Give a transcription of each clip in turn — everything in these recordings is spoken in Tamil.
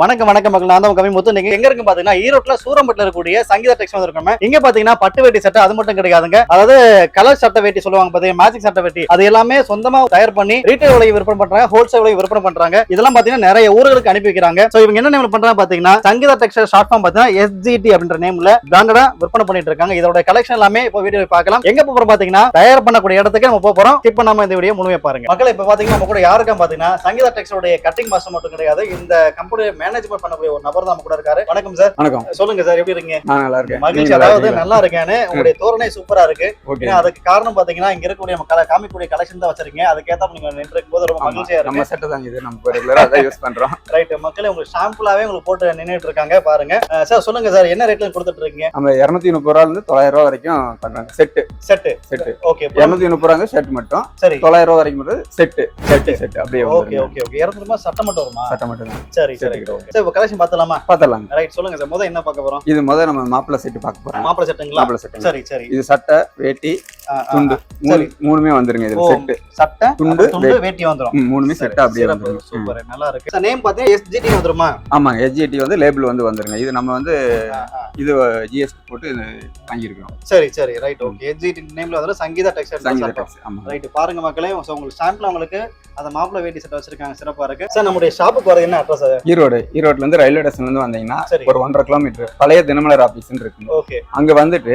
வணக்கம் வணக்கம் மக்கள். நான் தான் கம்மி மொத்தம் நீங்க எங்க இருக்கு பாத்தீங்கன்னா ஈரோட்ல சூரம்பட்டில் இருக்கக்கூடிய சங்கீதா டெக்ஸ் வந்திருக்கோம் இங்க பாத்தீங்கன்னா பட்டு வேட்டி சட்டை அது மட்டும் கிடையாதுங்க. அதாவது கலர் சட்டை வேட்டி சொல்லுவாங்க பாத்தீங்கன்னா மேஜிக் சட்டை வேட்டி. அது எல்லாமே சொந்தமா தயார் பண்ணி ரீட்டைல் விலை விற்பனை பண்றாங்க ஹோல்சேல் விலை விற்பனை பண்றாங்க. இதெல்லாம் பாத்தீங்கன்னா நிறைய ஊர்களுக்கு அனுப்பி வைக்கிறாங்க. சோ இவங்க என்ன நேம் பண்றாங்க பாத்தீங்கன்னா சங்கீதா டெக்ஸ்டைல் ஷார்ட் ஃபார்ம் பாத்தீங்கன்னா எஸ்ஜிடி அப்படின்ற நேம்ல பிராண்டடா விற்பனை பண்ணிட்டு இருக்காங்க. இதோட கலெக்ஷன் எல்லாமே இப்போ வீடியோ பார்க்கலாம். எங்க போறோம் பாத்தீங்கன்னா தயார் பண்ணக்கூடிய இடத்துக்கு நம்ம போறோம். ஸ்கிப் பண்ணாம இந்த வீடியோ முழுமையா பாருங்க. மக்கள் இப்ப பாத்தீங்கன்னா நம்ம கூட யாருக்கும் பாத்தீங்கன்னா சங்கீதா டெக்ஸ்டோட கட்டிங் மாஸ்டர் மட்டும் கிடையாது. இந்த கம்பெனி மேனேஜ்மெண்ட் பண்ணக்கூடிய ஒரு நபர் தான் கூட இருக்காரு. வணக்கம் சார் வணக்கம். சொல்லுங்க சார் எப்படி இருக்கீங்க? நான் நல்லா இருக்கேன். மகிழ்ச்சி. அதாவது? நல்லா இருக்கேன்னு உங்களுடைய தோரணை சூப்பரா இருக்கு. அதுக்கு காரணம் பாத்தீங்கன்னா இங்க இருக்கக்கூடிய நம்ம கல- காமிக்கக்கூடிய கலெக்ஷன் தான் வச்சிருக்கீங்க. அதுக்கேத்த நீங்க நின்று போது ரொம்ப மகிழ்ச்சியா இருக்கு. நம்ம செட்டு தான் இது. நம்ம ரெகுலரா அதான் யூஸ் பண்றோம். ரைட் மக்களே உங்களுக்கு ஷாம்புலாவே உங்களுக்கு போட்டு நின்னுட்டு இருக்காங்க. பாருங்க. சார் சொல்லுங்க சார் என்ன ரேட்ல கொடுத்துட்டு இருக்கீங்க? நம்ம இருநூத்தி முப்பது ரூபால இருந்து தொள்ளாயிரம் ரூபா வரைக்கும் பண்றாங்க செட்டு செட்டு செட்டு ஓகே இருநூத்தி முப்பது ரூபாங்க ஷர்ட் மட்டும். சரி. தொள்ளாயிரம் ரூபா வரைக்கும் செட்டு செட்டு செட்டு அப்படியே ஓகே. ஓகே ஓகே இருநூறு ரூபாய் சட்டம் மட்டும் வருமா? சட்டை மட்டும் சரி சரி. சரி. இப்போ கலெக்ஷன் பார்த்தலாமா பார்த்தலாங்க ரைட் சொல்லுங்க சார் முதல்ல என்ன பார்க்க போறோம்? இது முதல்ல நம்ம மாப்பிள்ளை செட்டு பார்க்க போறோம். மாப்பிளை சட்டுங்களா? மாப்பிள்ளை செட்டு சரி சரி. இது சட்டை வேட்டி துண்டு. மூணு. மூணுமே வந்துருங்க இது செட்டு. சட்டை துண்டு, துண்டு வேட்டி. வந்துரும். மூணுமே செட்டு அப்படியே சிறப்பு, வந்துருங்க ம். சூப்பர் நல்லா இருக்கு. சார் நேம் பாத்தீங்கன்னா எஸ்ஜிடி வந்துருமா? ஆமாங்க எஸ்ஜிடி வந்து லேபிள் வந்து வந்துருங்க. இது நம்ம வந்து. இது ஜிஎஸ்டி போட்டு வாங்கியிருக்கிறோம். சரி சரி ரைட் ஓகே எஸ்ஜிடி நேம்ல வந்து சங்கீதா டெக்ஸ்டைல் சங்கீத டாக்ஸ் ஆமா ரைட் பாருங்க மக்களே. உங்களுக்கு சாம்பிள் உங்களுக்கு அந்த மாப்பிளை வேட்டி செட் வச்சிருக்காங்க. சிறப்பா இருக்கு. சார் நம்முடைய ஷாப்புக்கு வரது என்ன அட்ரஸ் ஈரோடு. ஈரோட்ல இருந்து ரயில்வே ஸ்டேஷன்ல இருந்து வந்தீங்கன்னா ஒரு ஒன்றரை கிலோமீட்டர் பழைய தினமலர் ஆபீஸ் இருக்கு. அங்க வந்துட்டு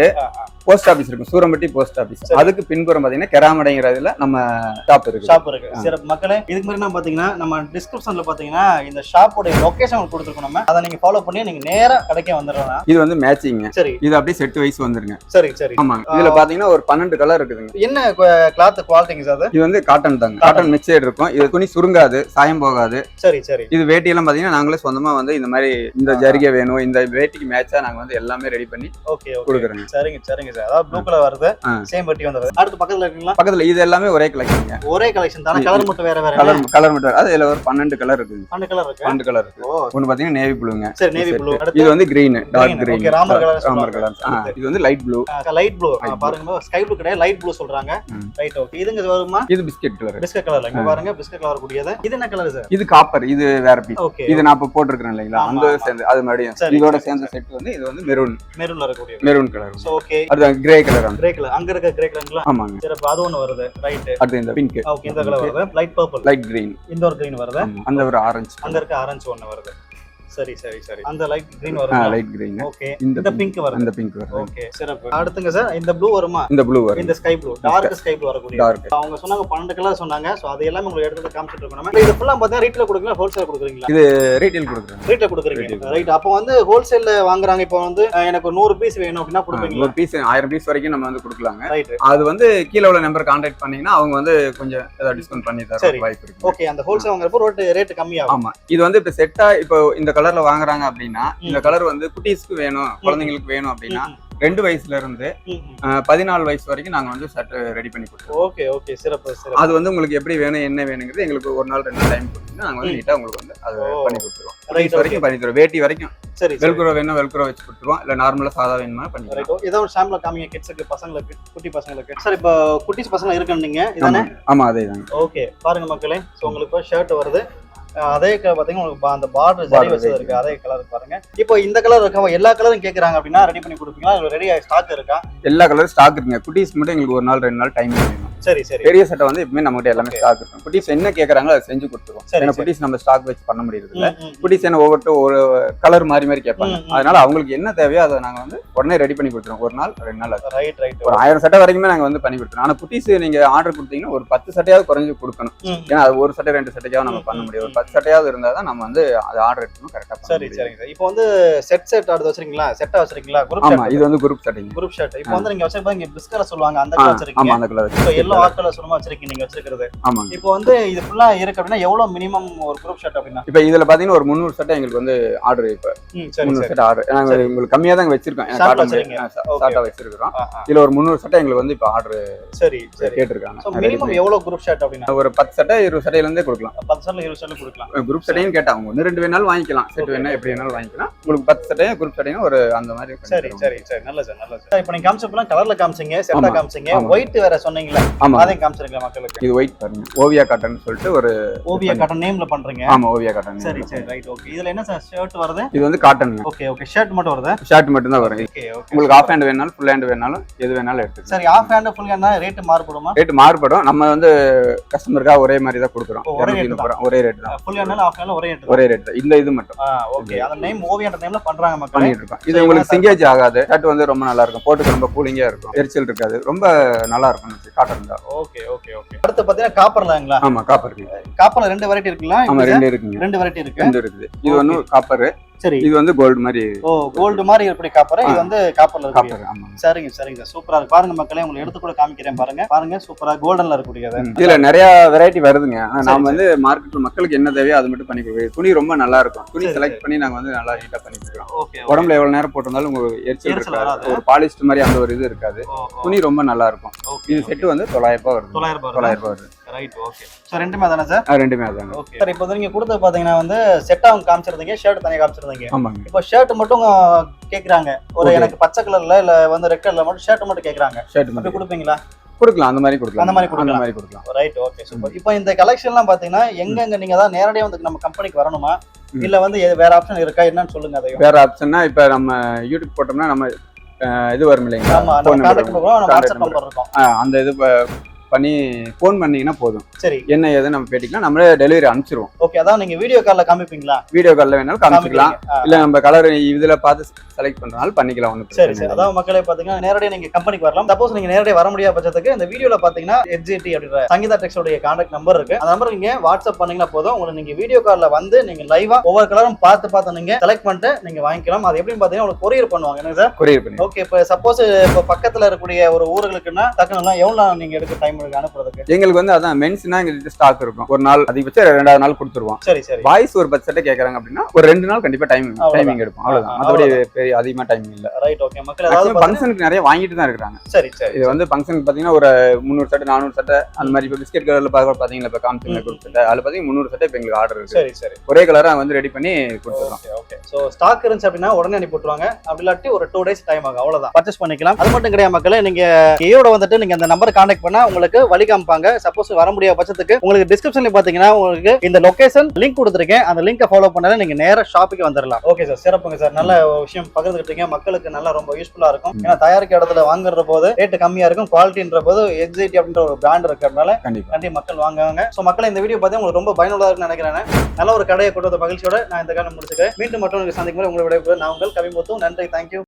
போஸ்ட் ஆபீஸ் இருக்கும். சூரம்பட்டி போஸ்ட் ஆபீஸ் சரி. அதுக்கு பின்புறம் பாத்தீங்கன்னா கெராமடைங்கிறதுல நம்ம ஷாப் இருக்கு ஷாப் இருக்கு. சிறப்பு. மக்களே இதுக்கு முன்னாடி என்ன பாத்தீங்கன்னா நம்ம டிஸ்கிரிப்ஷன்ல பாத்தீங்கன்னா இந்த ஷாப்போட லொகேஷன் கொடுத்துருக்கோம் நம்ம. அதை நீங்க ஃபாலோ பண்ணி நீங்க நேரா கடைக்கே வந்துடலாம் இது வந்து மேட்சிங் சரி. இது அப்படியே செட் வைஸ் வந்துருங்க. சரி சரி. ஆமாங்க. இதுல பாத்தீங்கன்னா ஒரு பன்னெண்டு கலர் இருக்குதுங்க. என்ன கிளாத் குவாலிட்டிங்க சார் இது வந்து காட்டன் தாங்க. காட்டன் மிக்சர் இருக்கும். இது துணி சுருங்காது சாயம் போகாது. சரி சரி. இது வேட்டி எல்லாம் பாத்தீங்கன்னா நாங்களே சொந்தமா வந்து இந்த மாதிரி இந்த ஜரிகை வேணும் இந்த வேட்டிக்கு மேட்சா நாங்க வந்து எல்லாமே ரெடி பண்ணி ஓகே. கொடுக்குறோங்க. சரிங்க சரிங்க. சார் அதாவது ப்ளூ கலர் வருது. சேம் பட்டி வந்துருது அடுத்து பக்கத்துல இருக்குங்களா? பக்கத்துல இது எல்லாமே ஒரே கலெக்ஷனுங்க ஒரே கலெக்ஷன் தானே? கலர் மட்டும் வேற வேற கலர் கலர் மட்டும் அது இதுல ஒரு பன்னெண்டு கலர் இருக்குங்க. பன்னெண்டு கலர் இருக்கு. பன்னெண்டு கலர் இருக்கு. ஒன்னு பாத்தீங்கன்னா நேவி ப்ளூங்க சரி நேவி ப்ளூ இது வந்து green dark green Ramar colour Ramar. Colour இது வந்து லைட் ப்ளூ லைட் ப்ளூ. பாருங்க. ஸ்கை ப்ளூ கிடையாது லைட் ப்ளூ சொல்றாங்க. ரைட் ஓகே இதுங்க வருமா? இது பிஸ்கெட் கலர் பிஸ்கட் கலர்ல இங்க. பாருங்க பிஸ்கட் கலர் கூடியது இது என்ன கலர் சார் இது காப்பர் இது வேற பீஸ் இது நான் இப்ப போட்டிருக்கிறேன் இல்லைங்களா? அந்த. சேர்ந்து அது மறுபடியும் இதோட சரி, சேர்ந்த செட் வந்து இது வந்து மெரூன் மெரூன்ல இருக்கக்கூடியது. Maroon colour okay grey colour grey colour அங்க இருக்க கிரே கலருங்களா ஆமாங்க. சிறப்பு அது ஒண்ணு வருது. ரைட் அடுத்து இந்த பிங்க் ஓகே இந்த கலர் வருது. லைட் பர்பிள் லைட் கிரீன் இந்த ஒரு கிரீன் வருது அந்த ஒரு ஆரஞ்சு அங்க இருக்க ஆரஞ்சு ஒண்ணு வருது. சரி சரி சரி. அந்த லைட் கிரீன் ஆ வருது லைட் கிரீன் ஓகே இந்த இந்த பிங்க் வருது. அந்த பிங்க் வருது. ஓகே சிறப்பு. அடுத்துங்க சார் இந்த ப்ளூ வருமா? இந்த ப்ளூ வருது. இந்த sky blue dark sky blue வரக்கூடிய டார்க் அவங்க சொன்னாங்க பன்னெண்டு கலர் சொன்னாங்க. சோ அது எல்லாமே உங்களுக்கு எடுத்து காமிச்சிட்டு இருக்கோம் நம்ம. இது ஃபுல்லா பார்த்தா ரீட்ல கொடுக்குறீங்களா ஹோல்சேல் கொடுக்குறீங்களா? ரீட்டைல் கொடுக்குறேன் ரீட்ல கொடுக்குறீங்க. ரைட் அப்போ வந்து ஹோல்சேல்ல வாங்குறாங்க. இப்போ வந்து எனக்கு ஒரு நூறு பீஸ் வேணும் அப்படின்னா கொடுப்பீங்களா? ஒரு பீஸ் ஆயிரம் பீஸ் வரைக்கும் நம்ம வந்து கொடுக்கலாங்க. ரைட் அது வந்து கீழே உள்ள நம்பர் கான்டாக்ட் பண்ணீங்கன்னா அவங்க வந்து கொஞ்சம் ஏதாவது டிஸ்கவுண்ட் பண்ணி தர. வாய்ப்பு இருக்கு. ஓகே அந்த ஹோல்சேல் வாங்குறப்போ ரேட் ரேட் கம்மியாகும். ஆமா. இது வந்து இப்ப செட்டா இப்போ இந்த கலர்ல வாங்குறாங்க அப்படின்னா இந்த. கலர் வந்து குட்டீஸ்க்கு வேணும் குழந்தைங்களுக்கு வேணும் அப்படின்னா ரெண்டு வயசுல இருந்து பதினாலு வயசு வரைக்கும் நாங்க வந்து ஷர்ட் ரெடி பண்ணி கொடுத்துருவோம் ஓகே ஓகே. சிறப்பு அது வந்து உங்களுக்கு எப்படி வேணும் என்ன வேணுங்கிறது எங்களுக்கு ஒரு நாள் ரெண்டு டைம் கொடுத்தீங்கன்னா நாங்க வந்து. நீட்டா உங்களுக்கு வந்து அதை. பண்ணி கொடுத்துருவோம். Kutees வரைக்கும் பண்ணி தருவோம். வேட்டி வரைக்கும். சரி வெல்க்ரோ வேணும் வெல்க்ரோ வச்சு கொடுத்துருவோம். இல்ல நார்மலா சாதா வேணுமா பண்ணி ரைட் ஏதோ ஒரு சாம்பிள் காமிங்க கிட்ஸுக்கு பசங்களுக்கு குட்டி பசங்களுக்கு. சார் இப்போ குட்டிஸ் பசங்க இருக்குன்னீங்க இதானே? ஆமா அதே தாங்க ஓகே பாருங்க மக்களே ஸோ உங்களுக்கு ஷர்ட் வருது. அதே பாத்தீங்கன்னா உங்களுக்கு அந்த பார்டர் ஜரி வச்சது. இருக்கு அதே கலர் பாருங்க. இப்போ இந்த கலர் இருக்கா எல்லா கலரும் கேக்குறாங்க அப்படின்னா ரெடி பண்ணி கொடுப்பீங்களா? ரெடி ஸ்டாக் இருக்கா? எல்லா கலரும் ஸ்டாக் இருக்குங்க. குட்டீஸ் மட்டும் எங்களுக்கு ஒரு நாள் ரெண்டு நாள் டைம் வேணும். சரி சரி. பெரிய சட்டை வந்து எப்பவுமே நம்ம கிட்ட எல்லாமே ஸ்டாக் இருக்கும். குட்டீஸ் என்ன கேக்குறாங்களோ அதை செஞ்சு கொடுத்துருவோம். ஏன்னா. குட்டீஸ் நம்ம ஸ்டாக் வச்சு பண்ண முடியறது இல்ல. குட்டீஸ் என்ன ஒவ்வொரு ஒரு கலர் மாறி மாறி கேட்பாங்க. அதனால அவங்களுக்கு என்ன தேவையோ அதை நாங்க வந்து உடனே ரெடி பண்ணி கொடுத்துருவோம். ஒரு நாள் ரெண்டு நாள். ரைட் ரைட் ஒரு ஆயிரம் சட்டை வரைக்குமே நாங்க வந்து பண்ணி கொடுத்துருவோம். ஆனா குட்டீஸ் நீங்க ஆர்டர் கொடுத்தீங்கன்னா ஒரு பத்து சட்டையாவது குறைஞ்சு கொடுக்கணும். ஏன்னா அது ஒரு சட்டை ரெண்டு சட்டையாவது நம்ம பண்ண முடியும். ஒரு. பத்து சட்டையாவது இருந்தா தான் நம்ம வந்து அதை ஆர்டர் எடுக்கணும் கரெக்டா சரி சரிங்க. சார் இப்போ வந்து செட் செட் அடுத்து வச்சிருக்கீங்களா? செட்டா வச்சிருக்கீங்களா? குரூப் ஆமா ஷர்ட் இது. வந்து குரூப் சட்டைங்க குரூப் ஷர்ட் இப்போ வந்து நீங்க வச்சிருப்பா இங்க பிஸ்கல சொல்லுவாங்க அந்த கலர் வச்சிருக்கீங்க. அந்த கலர் இப்போ எல்லோ ஆர்ட் கலர் சொல்லுமா வச்சிருக்கீங்க நீங்க வச்சிருக்கிறது. ஆமாங்க. இப்போ வந்து இது ஃபுல்லா இருக்கு அப்படின்னா எவ்வளவு மினிமம் ஒரு குரூப் ஷர்ட் அப்படின்னா? இப்ப இதுல பாத்தீங்கன்னா ஒரு முந்நூறு சட்டை எங்களுக்கு வந்து ஆர்டர் இப்ப முந்நூறு சட்டை ஆர்டர் நாங்க சரி. உங்களுக்கு கம்மியா தான் வச்சிருக்கோம். எனக்கு Short காட்ட வச்சிருக்கீங்க. முடியாது Okay. ஷார்ட்டா வச்சிருக்கிறோம். இதுல ஒரு முந்நூறு சட்டை எங்களுக்கு வந்து இப்ப ஆர்டர் சரி சரி. கேட்டிருக்காங்க. மினிமம் எவ்வளவு குரூப் ஷர்ட் அப்படின்னா? ஒரு பத்து சட்டை இருபது சட்டையில இருந்தே கொடுக்கலாம். பத்து சட்டில் இருபது சட்டில் கொடுக்கலாம் குரூப் சட்டையும் கேட்டா அவங்க ஒன்று ரெண்டு வேணாலும் வாங்கிக்கலாம். செட் வேணா. எப்படி வேணாலும் வாங்கிக்கலாம். உங்களுக்கு பத்து சட்டையும் குரூப் சட்டையும் ஒரு அந்த மாதிரி சரி. சரி சரி. நல்ல சார் நல்ல சார். இப்போ நீங்க காமிச்சப்பலாம் கலர்ல காமிச்சீங்க செட்டா. காமிச்சீங்க. ஒயிட் வேற சொன்னீங்களா ஆமா. அதையும் காமிச்சிருக்கீங்களா மக்களுக்கு? இது ஒயிட் பாருங்க. ஓவியா காட்டன் சொல்லிட்டு ஒரு ஓவியா காட்டன் நேம்ல பண்றீங்க? ஆமா ஓவியா காட்டன் சரி சரி ரைட் ஓகே இதுல என்ன சார் ஷர்ட் வருது? இது வந்து காட்டன் ஓகே ஓகே ஷர்ட் மட்டும் வருது? ஷர்ட் மட்டும் தான் வரும். ஓகே ஓகே உங்களுக்கு ஆஃப் ஹேண்ட் வேணாலும் ஃபுல் ஹேண்ட் வேணாலும் எது வேணாலும் எடுத்துக்கலாம். சரி half hand full hand rate மாறுபடுமா? Rate மாறுபடும். நம்ம வந்து கஸ்டமருக்காக ஒரே மாதிரி தான் கொடுக்குறோம். ஒரே ரேட் தான். ஃபுல் ஆஃப் ஒரே ரேட் ஒரே ரேட் இந்த இது மட்டும். ஓகே அந்த நேம் ஓவியன்ற நேம்ல பண்றாங்க மக்களே. பண்ணிட்டு இருக்கோம் இது உங்களுக்கு. சிங்கேஜ் ஆகாது. ஷர்ட் வந்து ரொம்ப நல்லா இருக்கும் போட்டுக்கு ரொம்ப கூலிங்கா இருக்கும். எரிச்சல் இருக்காது. ரொம்ப நல்லா இருக்கும் காட்டன் தான் ஓகே ஓகே ஓகே அடுத்து பாத்தீங்கன்னா காப்பர்லாங்களா ஆமா காப்பர் காப்பர்ல ரெண்டு வெரைட்டி இருக்குங்களா? ஆமா? ரெண்டு இருக்குங்க. ரெண்டு வெரைட்டி இருக்கு. ரெண்டு இருக்குது. இது வந்து காப்பர் சரி. இது வந்து கோல்டு மாதிரி. ஓ கோல்டு மாதிரி இருக்கக்கூடிய காப்பர் இது. வந்து காப்பர்ல இருக்கு காப்பர் ஆமா. சரிங்க சரிங்க. சார் சூப்பரா இருக்கு. பாருங்க மக்களே உங்களுக்கு எடுத்து கூட காமிக்கிறேன் பாருங்க. பாருங்க சூப்பரா கோல்டன்ல இருக்கக்கூடியது. இதுல நிறைய வெரைட்டி வருதுங்க. ஆனா நாம வந்து மார்க்கெட்ல மக்களுக்கு என்ன தேவையோ அது மட்டும் பண்ணி கொடுக்குறோம் துணி ரொம்ப நல்லா இருக்கும். துணி செலக்ட் பண்ணி நாங்க வந்து நல்லா நீட்டா பண்ணி கொடுக்குறோம். உடம்புல எவ்வளவு நேரம் போட்டிருந்தாலும் உங்களுக்கு எரிச்சல் இருக்காது. ஒரு பாலிஸ்ட் மாதிரி அந்த ஒரு இது இருக்காது. துணி ரொம்ப நல்லா இருக்கும். இது செட்டு வந்து தொள்ளாயிரம் ரூபாய் வருது? தொள்ளாயிரம் ரூபாய் வருது. ரைட் ஓகே ஸோ ரெண்டுமே தானே சார் ஆ, ரெண்டுமே அதாங்க ஓகே சார் இப்போ நீங்க கொடுத்தது பாத்தீங்கன்னா வந்து செட்டா அவங்க காமிச்சிருந்தீங்க ஷர்ட் தனியாக காமிச்சிருந்தீங்க. ஆமாங்க. இப்போ ஷர்ட் மட்டும் கேக்குறாங்க. ஒரு. எனக்கு பச்சை கலர்ல இல்ல வந்து ரெட் கலர்ல மட்டும் ஷர்ட் மட்டும் கேக்குறாங்க. ஷர்ட் மட்டும் கொடுப்பீங்களா? கொடுக்கலாம் அந்த மாதிரி கொடுக்கலாம். அந்த மாதிரி அந்த கொடுக்கலாம். மாதிரி கொடுக்கலாம். ரைட் ஓகே சூப்பர் இப்போ இந்த கலெக்ஷன்லாம் பாத்தீங்கன்னா எங்கெங்க நீங்க தான் நேரடியா வந்து நம்ம கம்பெனிக்கு வரணுமா. இல்ல வந்து எது- வேற ஆப்ஷன் இருக்கா? என்னன்னு சொல்லுங்க அதையும். வேற ஆப்ஷன்னா இப்ப நம்ம யூடியூப் போட்டோம்னா நம்ம இது வரும் இல்லைங்களா? அந்த இது ப- பண்ணி ஃபோன் பண்ணீங்கன்னா போதும். சரி. என்ன ஏது நம்ம பேட்டிக்கலாம் நம்மளே டெலிவரி அனுப்பிச்சிருவோம். ஓகே அதான் நீங்க வீடியோ கால்ல காமிப்பீங்களா? வீடியோ காலில் வேணாலும் காமிச்சிக்கலாம். இல்ல நம்ம கலர் இதுல பார்த்து செலக்ட் பண்றதுனால பண்ணிக்கலாம் ஒன்றும் சரி சரி. அதாவது மக்களே பாத்தீங்கன்னா நேரடியா நீங்க கம்பெனிக்கு வரலாம். சப்போஸ் நீங்க நேரடியா வர முடியாத பட்சத்துக்கு இந்த வீடியோல பாத்தீங்கன்னா எக்ஸிடி அப்படின்ற சங்கீதா டெக்ஸோட கான்டாக்ட் நம்பர் இருக்கு. அந்த நம்பர் நீங்க வாட்ஸ்அப் பண்ணீங்கன்னா போதும். உங்களுக்கு நீங்க வீடியோ கால்ல வந்து நீங்க லைவா ஒவ்வொரு கலரும் பார்த்து பார்த்து நீங்க செலக்ட் பண்ணிட்டு நீங்க வாங்கிக்கலாம். அது எப்படின்னு பாத்தீங்கன்னா உங்களுக்கு கொரியர் பண்ணுவாங்க. என்ன சார்? கொரியர் பண்ணி. ஓகே இப்போ சப்போஸ் இப்போ பக்கத்துல இருக்கக்கூடிய ஒரு ஊர்களுக்குன்னா டக்குனு எவ்வளவு நாள் நீங்க எடுக்க டைம் எடுக்க அனுப்புறதுக்கு? எங்களுக்கு வந்து அதான் மென்ஸ்னா எங்களுக்கு ஸ்டாக் இருக்கும். ஒரு நாள் அதிகபட்சம் ரெண்டாவது நாள் கொடுத்துருவோம். சரி சரி. பாய்ஸ் ஒரு பத்து சட்டை கேட்கறாங்க அப்படின்னா ஒரு ரெண்டு நாள் கண்டிப்பா டைமிங் அவ்வளவுதான். டைமிங் எடுக்கும் அவ்வளவுதான். மற்றபடி பெரிய அதிகமா டைமிங் இல்ல. ரைட் ஓகே மக்கள் பாத்தீங்கன்னா- ஃபங்க்ஷனுக்கு நிறைய வாங்கிட்டு தான் இருக்காங்க சரி சரி இது வந்து ஃபங்க்ஷனுக்கு பாத்தீங்கன்னா ஒரு முந்நூறு சட்டை நானூறு சட்டை அந்த மாதிரி இப்போ பிஸ்கெட் கலர்ல பாத்தீங்களா? இப்போ காமிச்சிங்க சட்டை அதுல பாத்தீங்கன்னா முந்நூறு சட்டை இப்போ எங்களுக்கு ஆர்டர் இருக்கு. சரி சரி. ஒரே கலரா வந்து ரெடி பண்ணி கொடுத்துருவோம் ஓகே ஓகே ஸோ ஸ்டாக் இருந்துச்சு அப்படின்னா உடனே அனுப்பி விட்டுருவாங்க. அப்படி இல்லாட்டி ஒரு டூ டேஸ் டைம் ஆகும். அவ்வளவுதான். பர்ச்சேஸ் பண்ணிக்கலாம். அது மட்டும் கிடையாது மக்களே நீங்க ஏயோட வந்துட்டு நீங்க அந்த நம்பர் கான்டாக்ட் பண்ணா உங்களுக்கு வழி காமிப்பாங்க. சப்போஸ் வர முடியாத பட்சத்துக்கு உங்களுக்கு டிஸ்கிரிப்ஷன்ல பாத்தீங்கன்னா உங்களுக்கு இந்த லொகேஷன் லிங்க் கொடுத்துருக்கேன். அந்த லிங்கை ஃபாலோ பண்ணாலே நீங்க நேரா ஷாப்புக்கு வந்துடலாம் ஓகே சார் சிறப்புங்க சார் நல்ல விஷயம் பகிர்ந்துக்கிட்டீங்க மக்களுக்கு நல்லா ரொம்ப யூஸ்ஃபுல்லா இருக்கும். ஏன்னா தயாரிக்க இடத்துல வாங்குற போது ரேட்டு கம்மியா இருக்கும். குவாலிட்டின்ற போது எக்ஸைட்டி அப்படின்ற ஒரு பிராண்ட் இருக்கிறதுனால கண்டிப்பா. கண்டிப்பா மக்கள் வாங்குவாங்க. ஸோ மக்கள் இந்த வீடியோ பார்த்து உங்களுக்கு ரொம்ப பயனுள்ளதா இருக்கும்னு நினைக்கிறேன். நல்ல ஒரு கடையை கொண்டு வந்த மகிழ்ச்சியோட நான் இந்த காலம் முடிச்சுக்கிறேன். மீண்டும் மற்றொரு சந்திக்கும் முறை உங்களை நான் உங்கள் கவிமுத்து. நன்றி. தேங்க்யூ